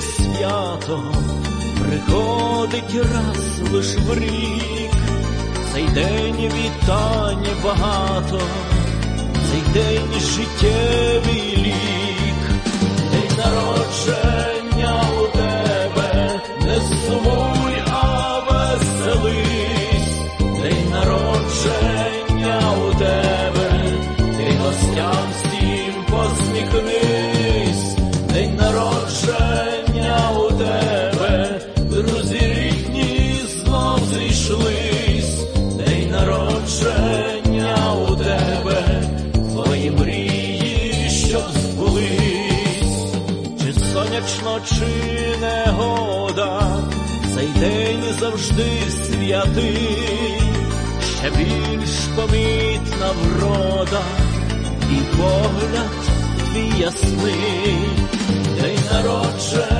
свято. Приходить раз лиш в рік, цей день вітань багато, цей день життєвий лік, день народження у тебе, не сумуй, а веселись, день народження у тебе, ти гостям всім посміхнись, народження у тебе, друзі рідні знов зійшлись, день народження у тебе, твої мрії, щоб збулись, чи сонячно, чи негода, цей день завжди святий, ще більш помітна врода, і погляд ясний, народжен.